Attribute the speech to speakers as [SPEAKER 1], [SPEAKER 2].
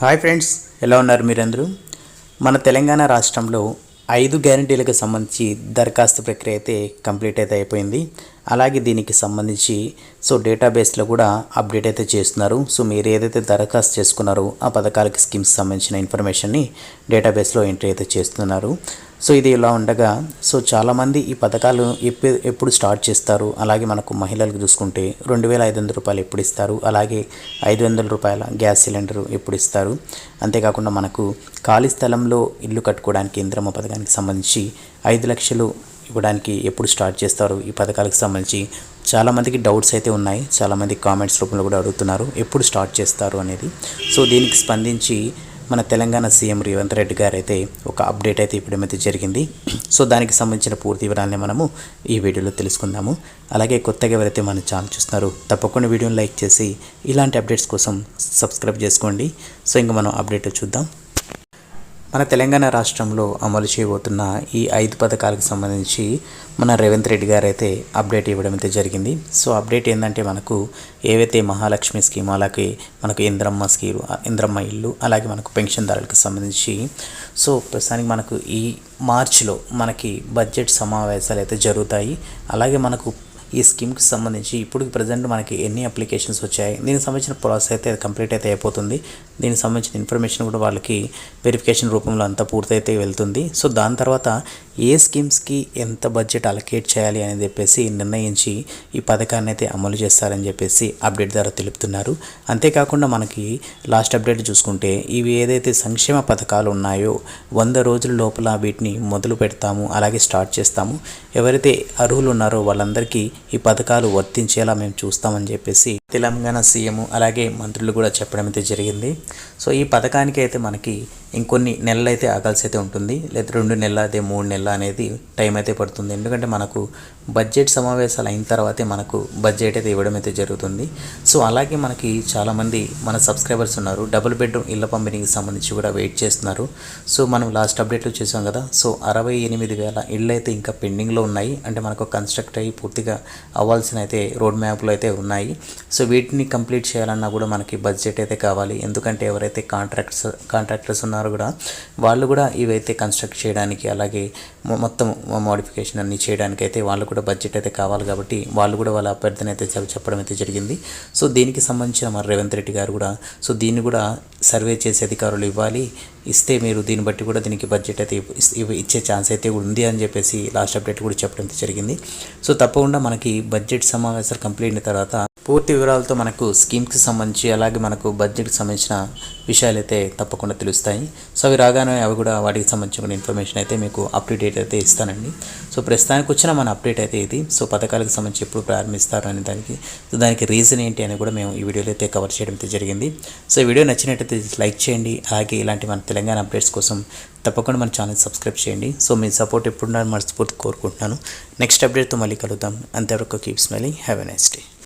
[SPEAKER 1] Hi friends ఎలా ఉన్నారు మీరందరూ? మన తెలంగాణ రాష్ట్రంలో ఐదు గ్యారంటీలకు సంబంధించి దరఖాస్తు ప్రక్రియ అయితే కంప్లీట్ అయితే అయిపోయింది. అలాగే దీనికి సంబంధించి సో డేటాబేస్లో కూడా అప్డేట్ అయితే చేస్తున్నారు. సో మీరు ఏదైతే దరఖాస్తు చేసుకున్నారో ఆ పథకాలకి స్కీమ్స్ సంబంధించిన ఇన్ఫర్మేషన్ని డేటాబేస్లో ఎంట్రీ అయితే చేస్తున్నారు. సో ఇది ఇలా ఉండగా సో చాలామంది ఈ పథకాలు ఎప్పుడు ఎప్పుడు స్టార్ట్ చేస్తారు? అలాగే మనకు మహిళలకు చూసుకుంటే రెండు వేల ఐదు వందల రూపాయలు ఎప్పుడు ఇస్తారు? అలాగే ఐదు వందల రూపాయల గ్యాస్ సిలిండర్ ఎప్పుడు ఇస్తారు? అంతేకాకుండా మనకు ఖాళీ స్థలంలో ఇల్లు కట్టుకోవడానికి ఇంద్రమ్మ పథకానికి సంబంధించి ఐదు లక్షలు ఇవ్వడానికి ఎప్పుడు స్టార్ట్ చేస్తారు? ఈ పథకాలకు సంబంధించి చాలామందికి డౌట్స్ అయితే ఉన్నాయి. చాలామంది కామెంట్స్ రూపంలో కూడా అడుగుతున్నారు. ఎప్పుడు స్టార్ట్ చేస్తారు అనేది? సో దీనికి స్పందించి మన తెలంగాణ సీఎం రేవంత్ రెడ్డి గారు అయితే ఒక అప్డేట్ అయితే ఇప్పుడేమైతే జరిగింది. సో దానికి సంబంధించిన పూర్తి వివరాలని మనము ఈ వీడియోలో తెలుసుకుందాము. అలాగే కొత్తగా ఎవరైతే మన ఛానల్ చూస్తున్నారో తప్పకుండా వీడియోని లైక్ చేసి ఇలాంటి అప్డేట్స్ కోసం సబ్స్క్రైబ్ చేసుకోండి. సో ఇంకా మనం అప్డేట్ చూద్దాం. మన తెలంగాణ రాష్ట్రంలో అమలు చేయబోతున్న ఈ ఐదు పథకాలకు సంబంధించి మన రేవంత్ రెడ్డి గారు అయితే అప్డేట్ ఇవ్వడం అయితే జరిగింది. సో అప్డేట్ ఏంటంటే మనకు ఏవైతే మహాలక్ష్మి స్కీమ్ అలాగే మనకు ఇంద్రమ్మ స్కీమ్ ఇంద్రమ్మ ఇల్లు అలాగే మనకు పెన్షన్దారులకు సంబంధించి సో ప్రస్తుతానికి మనకు ఈ మార్చిలో మనకి బడ్జెట్ సమావేశాలు అయితే జరుగుతాయి. అలాగే మనకు ఈ స్కీమ్కి సంబంధించి ఇప్పుడు ప్రజెంట్ మనకి ఎన్ని అప్లికేషన్స్ వచ్చాయి దీనికి సంబంధించిన ప్రాసెస్ అయితే కంప్లీట్ అయితే అయిపోతుంది. దీనికి సంబంధించిన ఇన్ఫర్మేషన్ కూడా వాళ్ళకి వెరిఫికేషన్ రూపంలో అంతా పూర్తయితే వెళ్తుంది. సో దాని తర్వాత ఏ స్కీమ్స్కి ఎంత బడ్జెట్ అలొకేట్ చేయాలి అని చెప్పేసి నిర్ణయించి ఈ పథకాన్ని అయితే అమలు చేస్తారని చెప్పేసి అప్డేట్ ద్వారా తెలుపుతున్నారు. అంతేకాకుండా మనకి లాస్ట్ అప్డేట్ చూసుకుంటే ఇవి ఏదైతే సంక్షేమ పథకాలు ఉన్నాయో వంద రోజుల లోపల వీటిని మొదలు పెడతాము అలాగే స్టార్ట్ చేస్తాము. ఎవరైతే అర్హులు ఉన్నారో వాళ్ళందరికీ ఈ పథకాలు వర్తించేలా మేము చూస్తామని చెప్పేసి తెలంగాణ సీఎం అలాగే మంత్రులు కూడా చెప్పడం అయితే జరిగింది. సో ఈ పథకానికి అయితే మనకి ఇంకొన్ని నెలలు అయితే ఆగాల్సి అయితే ఉంటుంది. లేదా రెండు నెలలు అదే మూడు నెలలు అనేది టైం అయితే పడుతుంది. ఎందుకంటే మనకు బడ్జెట్ సమావేశాలు అయిన తర్వాతే మనకు బడ్జెట్ అయితే ఇవ్వడం అయితే జరుగుతుంది. సో అలాగే మనకి చాలామంది మన సబ్స్క్రైబర్స్ ఉన్నారు. డబుల్ బెడ్రూమ్ ఇళ్ళ పంపిణీకి సంబంధించి కూడా వెయిట్ చేస్తున్నారు. సో మనం లాస్ట్ అప్డేట్లో చేసాం కదా. సో అరవై ఎనిమిది వేల ఇళ్ళు అయితే ఇంకా పెండింగ్లో ఉన్నాయి. అంటే మనకు కన్స్ట్రక్ట్ అయ్యి పూర్తిగా అవ్వాల్సిన అయితే రోడ్ మ్యాప్లు అయితే ఉన్నాయి. సో వీటిని కంప్లీట్ చేయాలన్నా కూడా మనకి బడ్జెట్ అయితే కావాలి. ఎందుకంటే ఎవరైతే కాంట్రాక్టర్స్ కాంట్రాక్టర్స్ ఉన్నారో కూడా వాళ్ళు కూడా ఇవైతే కన్స్ట్రక్ట్ చేయడానికి అలాగే మొత్తం మోడిఫికేషన్ అన్ని చేయడానికి అయితే వాళ్ళు కూడా బడ్జెట్ అయితే కావాలి కాబట్టి వాళ్ళు కూడా వాళ్ళ అభ్యర్థన అయితే చెప్పడం అయితే జరిగింది. సో దీనికి సంబంధించిన మన రేవంత్ రెడ్డి గారు కూడా సో దీన్ని కూడా సర్వే చేసే అధికారులు ఇవ్వాలి. ఇస్తే మీరు దీన్ని బట్టి కూడా దీనికి బడ్జెట్ అయితే ఇచ్చే ఛాన్స్ అయితే ఉంది అని చెప్పేసి లాస్ట్ అప్డేట్ కూడా చెప్పడం అయితే జరిగింది. సో తప్పకుండా మనకి బడ్జెట్ సమావేశాలు కంప్లీట్ అయిన తర్వాత పూర్తి వివరాలతో మనకు స్కీమ్కి సంబంధించి అలాగే మనకు బడ్జెట్కి సంబంధించిన విషయాలు అయితే తప్పకుండా తెలుస్తాయి. సో అవి రాగానే అవి కూడా వాటికి సంబంధించిన ఇన్ఫర్మేషన్ అయితే మీకు అప్డేట్ అయితే ఇస్తానండి. సో ప్రస్తుతానికి వచ్చిన మన అప్డేట్ అయితే ఇది. సో పథకాలకు సంబంధించి ఎప్పుడు ప్రారంభిస్తారు అనే దానికి సో దానికి రీజన్ ఏంటి అని కూడా మేము ఈ వీడియోలో అయితే కవర్ చేయడం అయితే జరిగింది. సో ఈ వీడియో నచ్చినట్టయితే లైక్ చేయండి. అలాగే ఇలాంటి మన తెలంగాణ అప్డేట్స్ కోసం తప్పకుండా మన ఛానల్ సబ్స్క్రైబ్ చేయండి. సో మీ సపోర్ట్ ఎప్పుడు మనస్ఫూర్తి కోరుకుంటున్నాను. నెక్స్ట్ అప్డేట్తో మళ్ళీ కలుద్దాం. అంతవరకు keep smiling have a nice day